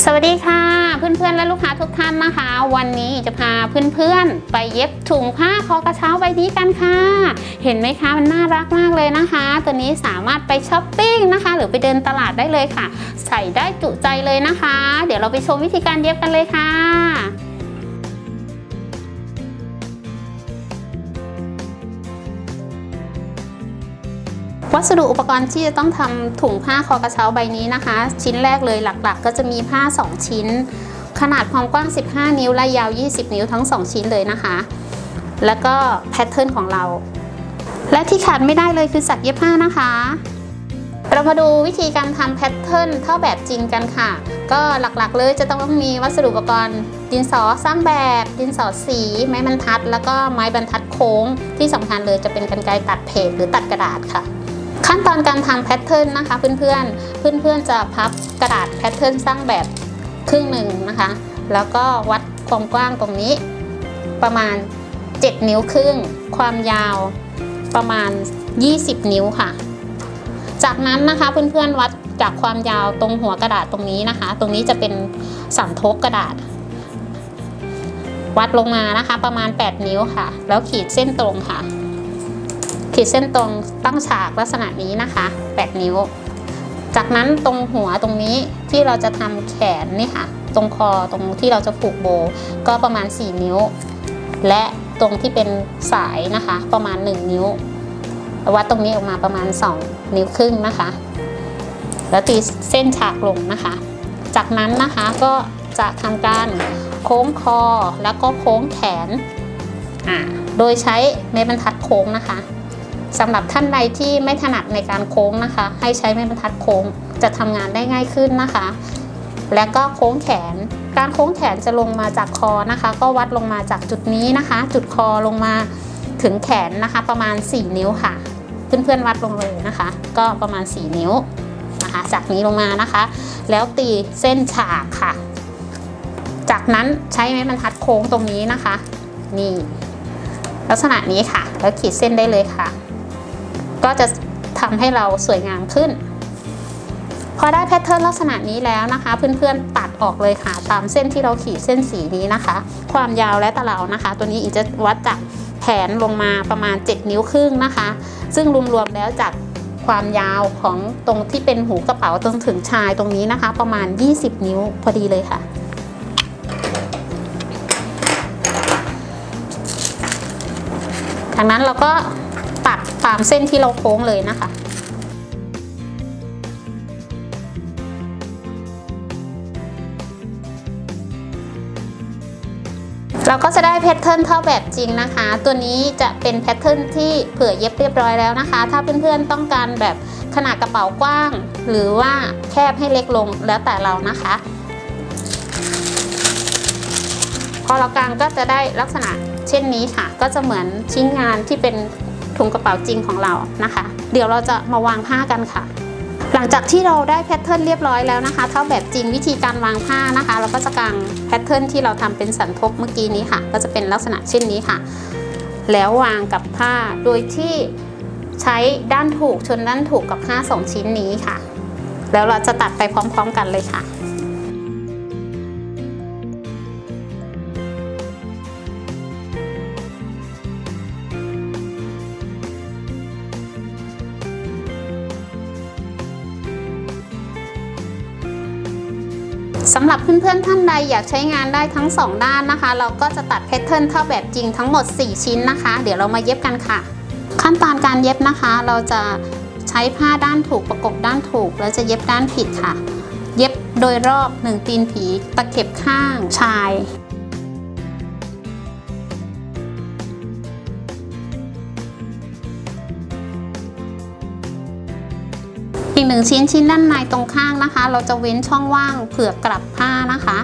สวัสดีค่ะ เพื่อนๆและลูกค้าทุกท่านนะคะ วันนี้จะพาเพื่อนๆ ไปเย็บถุงผ้าคอกระเช้าใบนี้กันค่ะ เห็นไหมคะมันน่ารักมากเลยนะคะ ตัวนี้สามารถไปช้อปปิ้งนะคะ หรือไปเดินตลาดได้เลยค่ะ ใส่ได้จุใจเลยนะคะ เดี๋ยวเราไปชมวิธีการเย็บกันเลยค่ะ วัสดุอุปกรณ์ที่จะต้องทำถุงผ้าคอกระเช้าใบนี้นะคะ ชิ้นแรกเลยหลักๆ ก็จะมีผ้า 2 ชิ้น ขนาดความกว้าง 15 นิ้วและยาว 20 นิ้วทั้ง 2 ชิ้นเลยนะคะ แล้วก็แพทเทิร์นของเรา และที่ขาดไม่ได้เลยคือสักเย็บผ้านะคะ เรามาดูวิธีการทำแพทเทิร์นเท่าแบบจริงกันค่ะ ก็หลักๆ เลยจะต้องมีวัสดุอุปกรณ์ ดินสอสร้างแบบ ดินสอสี ไม้บรรทัด แล้วก็ไม้บรรทัดโค้งที่สำคัญเลยจะเป็นกรรไกรตัดเพจหรือตัดกระดาษค่ะ ขั้นตอนการทำแพทเทิร์นนะคะเพื่อนๆ เพื่อนๆจะพับกระดาษแพทเทิร์นสร้างแบบครึ่งหนึ่งนะคะ แล้วก็วัดความกว้างตรงนี้ประมาณ 7 นิ้วครึ่ง ความยาวประมาณ 20 นิ้วค่ะ จากนั้นนะคะเพื่อนๆวัดจากความยาวตรงหัวกระดาษตรงนี้นะคะ ตรงนี้จะเป็นสันทกกระดาษ วัดลงมานะคะประมาณ 8 นิ้วค่ะ แล้วขีดเส้นตรงค่ะ ขีดเส้นตรงตั้งฉากลักษณะนี้นะคะ 8 นิ้ว จากนั้นตรงหัวตรงนี้ที่เราจะทำแขนนี่ค่ะ ตรงคอตรงที่เราจะผูกโบ ก็ประมาณ 4 นิ้ว และตรงที่เป็นสายนะคะ ประมาณ 1 นิ้ววัดตรงนี้ออกมาประมาณ 2 นิ้วครึ่งนะคะ แล้วตีเส้นฉากลงนะคะ จากนั้นนะคะก็จะทำการโค้งคอแล้วก็โค้งแขน โดยใช้ไม้บรรทัดโค้งนะคะ สำหรับท่านใดที่ไม่ถนัดในการโค้งนะคะ ให้ใช้ไม้บรรทัดโค้งจะทำงานได้ง่ายขึ้นนะคะ แล้วก็โค้งแขน การโค้งแขนจะลงมาจากคอนะคะ ก็วัดลงมาจากจุดนี้นะคะ จุดคอลงมาถึงแขนนะคะ ประมาณ 4 นิ้วค่ะ เพื่อนๆวัดลงเลยนะคะ ก็ประมาณ 4 นิ้วนะคะ จากนี้ลงมานะคะ แล้วตีเส้นฉากค่ะ จากนั้นใช้ไม้บรรทัดโค้งตรงนี้นะคะ นี่ลักษณะนี้ค่ะ แล้วขีดเส้นได้เลยค่ะ ก็จะทำให้เราสวยงามขึ้น พอได้แพทเทิร์นลักษณะนี้แล้วนะคะ เพื่อนๆตัดออกเลยค่ะตามเส้นที่เราขีดเส้นสีนี้นะคะ ความยาวและตะเหลานะคะ ตัวนี้อีกจะวัดจากแขนลงมาประมาณ 7 นิ้วครึ่งนะคะ ซึ่งรวมๆแล้วจากความยาวของตรงที่เป็นหูกระเป๋าจนถึงชายตรงนี้นะคะ ประมาณ 20 นิ้วพอดีเลยค่ะ จากนั้นเราก็ ตามเส้นที่เราโค้งเลยนะคะ เราก็จะได้แพทเทิร์นเท่าแบบจริงนะคะ ตัวนี้จะเป็นแพทเทิร์นที่เผื่อเย็บเรียบร้อยแล้วนะคะ ถ้าเพื่อนๆต้องการแบบขนาดกระเป๋ากว้าง หรือว่าแคบให้เล็กลงแล้วแต่เรานะคะพอเรากางก็จะได้ลักษณะเช่นนี้ค่ะ ก็จะเหมือนชิ้นงานที่เป็น ถุงกระเป๋าจริงของเรานะคะ เดี๋ยวเราจะมาวางผ้ากันค่ะ หลังจากที่เราได้แพทเทิร์นเรียบร้อยแล้วนะคะเท่าแบบจริงวิธีการวางผ้านะคะ เราก็จะกางแพทเทิร์นที่เราทำเป็นสันทบเมื่อกี้นี้ค่ะ ก็จะเป็นลักษณะเช่นนี้ค่ะ แล้ววางกับผ้าโดยที่ใช้ด้านถูกชนด้านถูกกับผ้าสองชิ้นนี้ค่ะ แล้วเราจะตัดไปพร้อม ๆ กันเลยค่ะ สำหรับเพื่อนๆท่านใดอยากใช้งานได้ทั้ง 2 ด้านนะคะ เราก็จะตัดแพทเทิร์นเท่าแบบจริงทั้งหมด 4 ชิ้นนะคะ เดี๋ยวเรามาเย็บกันค่ะ ขั้นตอนการเย็บนะคะ เราจะใช้ผ้าด้านถูกประกบด้านถูก แล้วจะเย็บด้านผิดค่ะ เย็บโดยรอบ 1 ตีนผี ตะเข็บข้างชาย อีกหนึ่งชิ้นชิ้นด้านในตรงข้างนะคะ เราจะเว้นช่องว่างเผื่อกลับผ้านะคะ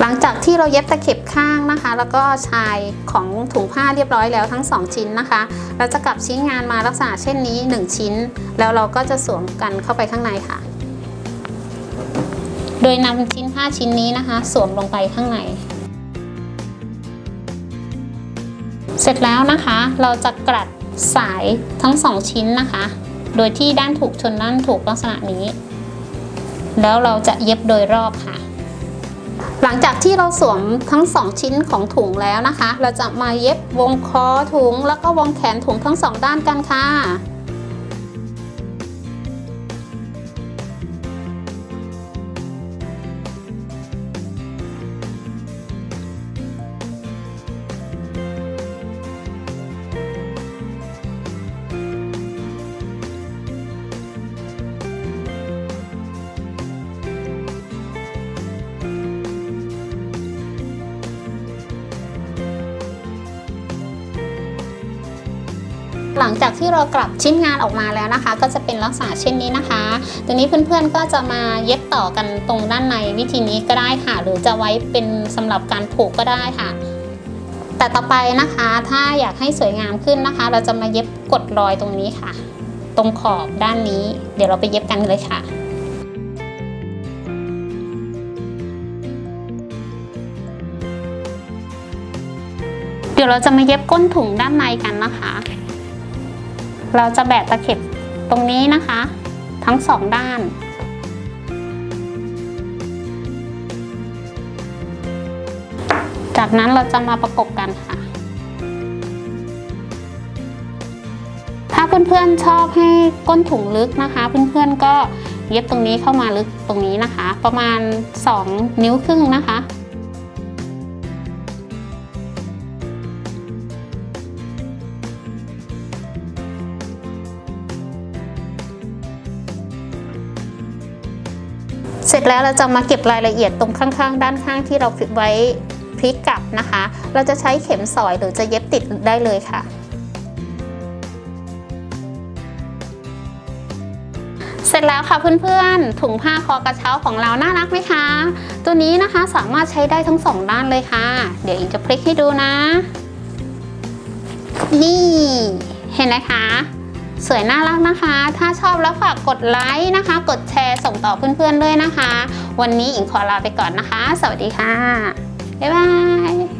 หลังจากที่เราเย็บตะเข็บข้างนะคะ แล้วก็ชายของถุงผ้าเรียบร้อยแล้วทั้ง 2 ชิ้นนะคะ เราจะกลับชิ้นงานมาลักษณะเช่นนี้ 1 ชิ้น แล้วเราก็จะสวมกันเข้าไปข้างในค่ะ โดยนำชิ้นผ้าชิ้นนี้นะคะ สวมลงไปข้างใน สร็จแล้วนะคะเราจะกลัดสายทั้งสองชิ้นนะคะ โดยที่ด้านถูกชนด้านถูกลักษณะนี้ แล้วเราจะเย็บโดยรอบค่ะ หลังจากที่เราสวมทั้งสองชิ้นของถุงแล้วนะคะ เราจะมาเย็บวงคอถุงแล้วก็วงแขนถุงทั้งสองด้านกันค่ะ หลังจากที่เรากลับชิ้นงานออกมาแล้วนะคะ ก็จะเป็นลักษณะเช่นนี้นะคะตัวนี้เพื่อนๆก็จะมาเย็บต่อกันตรงด้านในวิธีนี้ก็ได้ค่ะ หรือจะไว้เป็นสำหรับการผูกก็ได้ค่ะ แต่ต่อไปนะคะ ถ้าอยากให้สวยงามขึ้นนะคะ เราจะมาเย็บกดรอยตรงนี้ค่ะ ตรงขอบด้านนี้ เดี๋ยวเราไปเย็บกันเลยค่ะเดี๋ยวเราจะมาเย็บก้นถุงด้านในกันนะคะ เราจะแบะตะเข็บตรงนี้นะคะ ทั้งสองด้านจากนั้นเราจะมาประกบกันค่ะ ถ้าเพื่อนๆชอบให้ก้นถุงลึกนะคะ เพื่อนๆก็เย็บตรงนี้เข้ามาลึกตรงนี้นะคะ ประมาณ 2 นิ้วครึ่งนะคะ ร็จแล้วเราจะมาเก็บรายละเอียดตรงข้างๆ ด้านข้างที่เราพลิกไว้พลิกกลับนะคะ เราจะใช้เข็มสอยหรือจะเย็บติดได้เลยค่ะเสร็จแล้วค่ะเพื่อนๆ ถุงผ้าคอกระเช้าของเราน่ารักไหมคะ ตัวนี้นะคะสามารถใช้ได้ทั้งสองด้านเลยค่ะ เดี๋ยวอิงจะพลิกให้ดูนะ นี่ เห็นไหมคะ สวยน่ารักนะคะ ถ้าชอบแล้วฝากกดไลค์นะคะ กดแชร์ส่งต่อเพื่อนๆด้วยนะคะ วันนี้อิงขอลาไปก่อนนะคะ สวัสดีค่ะ บ๊ายบาย